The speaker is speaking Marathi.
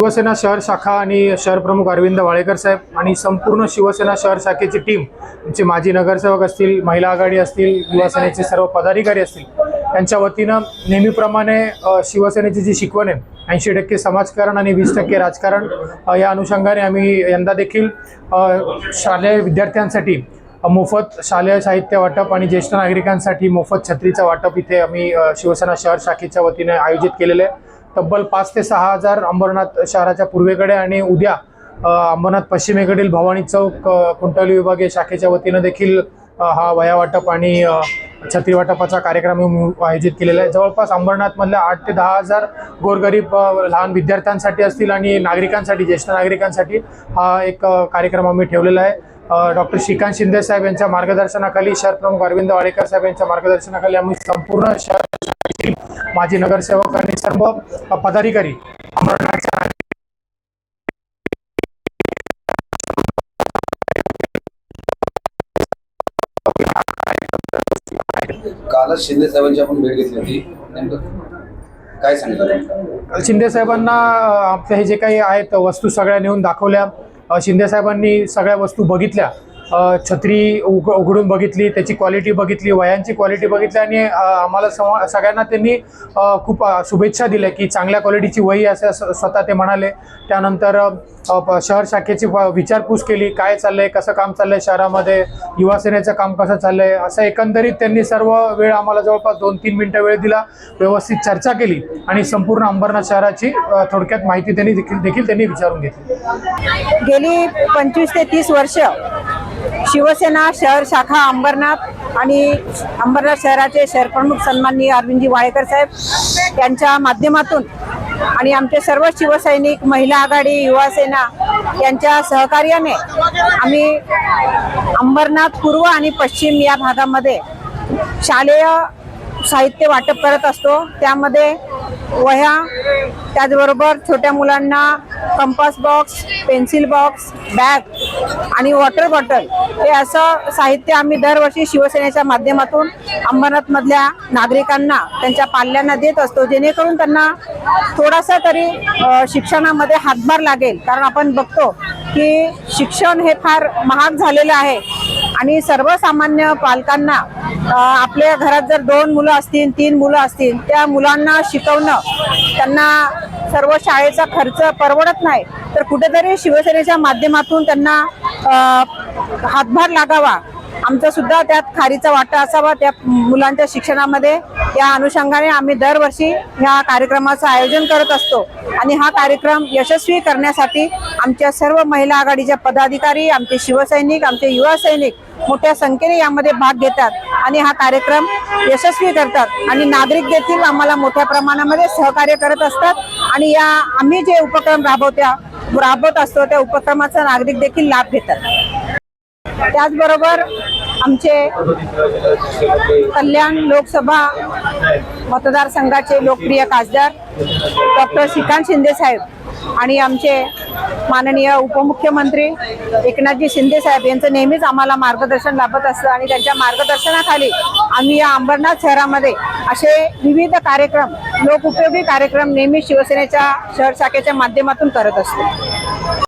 शिवसेना शहर शाखा आणि शहर प्रमुख अरविंद वाळेकर साहेब आणि संपूर्ण शिवसेना शहर शाखेची टीम आमचे माजी नगरसेवक असतील महिला आघाडी असतील युवा सेनेचे सर्व पदाधिकारी असतील त्यांच्या वतीनं नेहमीप्रमाणे शिवसेनेची जी शिकवण आहे ऐंशी टक्के समाजकारण आणि वीस टक्के राजकारण या अनुषंगाने आम्ही यंदा देखील शालेय विद्यार्थ्यांसाठी मोफत शालेय साहित्य वाटप आणि ज्येष्ठ नागरिकांसाठी मोफत छत्रीचं वाटप इथे आम्ही शिवसेना शहर शाखेच्या वतीने आयोजित केलेलं आहे. तब्बल पाच ते सहा हजार अंबरनाथ शहराच्या पूर्वेकडे आणि उद्या अंबरनाथ पश्चिमेकडील भवानी चौक अ, कुंटली विभागीय शाखेच्या वतीनं देखील हा वया वाटप आणि छत्रीवाटपाचा छत्री वाटपाचा कार्यक्रम आयोजित केलेला आहे. जवळपास अंबरनाथमधल्या आठ ते दहा हजार गोरगरीब लहान विद्यार्थ्यांसाठी असतील आणि नागरिकांसाठी ज्येष्ठ नागरिकांसाठी हा एक कार्यक्रम आम्ही ठेवलेला आहे. डॉक्टर श्रीकांत शिंदे साहेब यांच्या मार्गदर्शनाखाली शहर प्रमुख अरविंद वाडेकर साहेब यांच्या मार्गदर्शनाखाली आम्ही संपूर्ण शहर माजी नगरसेवक आणि सर्व पदाधिकारी अमरनाथच्या कालच शिंदे साहेबांची आपण भेट घेतली होती. नेमकं काय सांगितलं शिंदे साहेबांना अ, आपले हे जे काही आहेत वस्तू सगळ्या नेऊन दाखवल्या. शिंदे साहेबांनी सगळ्या वस्तू बघितल्या. छत्री उघ उघडून बघितली त्याची क्वालिटी बघितली वयांची क्वालिटी बघितली आणि आम्हाला सम सगळ्यांना त्यांनी खूप शुभेच्छा दिल्या की चांगल्या क्वालिटीची वही असं स्वतः ते म्हणाले. त्यानंतर शहर शाखेची व- विचारपूस केली काय चाललंय कसं काम चाललंय शहरामध्ये युवासेनेचं काम कसं चाललंय असं एकंदरीत त्यांनी सर्व वेळ आम्हाला जवळपास दोन तीन मिनटं वेळ दिला व्यवस्थित चर्चा केली आणि संपूर्ण अंबरनाथ शहराची थोडक्यात माहिती त्यांनी देखील देखील त्यांनी विचारून घेतली. गेली पंचवीस ते तीस वर्ष शिवसेना शहर शाखा अंबरनाथ आणि अंबरनाथ शहराचे शहरप्रमुख सन्माननीय अरविंदजी वाळेकर साहेब यांच्या माध्यमातून आणि आमचे सर्व शिवसैनिक महिला आघाडी युवासेना यांच्या सहकार्याने आम्ही अंबरनाथ पूर्व आणि पश्चिम या भागामध्ये शालेय साहित्य वाटप करत असतो. त्यामध्ये वह्या त्याचबरोबर छोट्या मुलांना compass box pencil box bag आणि वॉटर बॉटल हे असं साहित्य आम्ही दरवर्षी शिवसेनेच्या माध्यमातून अंबरनाथमधल्या नागरिकांना त्यांच्या पाल्यांना देत असतो जेणेकरून त्यांना थोडासा तरी शिक्षणामध्ये हातभार लागेल. कारण आपण बघतो की शिक्षण हे फार महाग झालेलं आहे. आणि सर्वसामान्य पालकांना आपल्या घरात जर दोन मुलं असतील तीन मुलं असतील त्या मुलांना शिकवणं त्यांना सर्व शाळेचा खर्च परवडत नाही तर कुठेतरी शिवसेनेच्या माध्यमातून त्यांना हातभार लागावा. आमचा सुद्धा त्यात खारीचा वाटा असावा त्या मुलांच्या शिक्षणामध्ये. या अनुषंगाने आम्ही दरवर्षी ह्या कार्यक्रमाचं आयोजन करत असतो. आणि हा कार्यक्रम यशस्वी करण्यासाठी आमच्या सर्व महिला आघाडीच्या पदाधिकारी आमचे शिवसैनिक आमचे युवा सैनिक मोठ्या संख्येने यामध्ये भाग घेतात आणि हा कार्यक्रम यशस्वी करतात. आणि नागरिक देखील आम्हाला मोठ्या प्रमाणामध्ये सहकार्य करत असतात. आणि या आम्ही जे उपक्रम राबवत्या राबवत असतो त्या उपक्रमाचा नागरिक देखील लाभ घेतात. त्याचबरोबर आमचे कल्याण लोकसभा मतदारसंघाचे लोकप्रिय खासदार डॉक्टर श्रीकांत शिंदे साहेब आणि आमचे माननीय उपमुख्यमंत्री एकनाथजी शिंदे साहेब यांचं नेहमीच आम्हाला मार्गदर्शन लाभत असतं आणि त्यांच्या मार्गदर्शनाखाली आम्ही या अंबरनाथ शहरामध्ये असे विविध कार्यक्रम लोकउपयोगी कार्यक्रम नेहमी शिवसेनेच्या शहर शाखेच्या माध्यमातून करत असतो.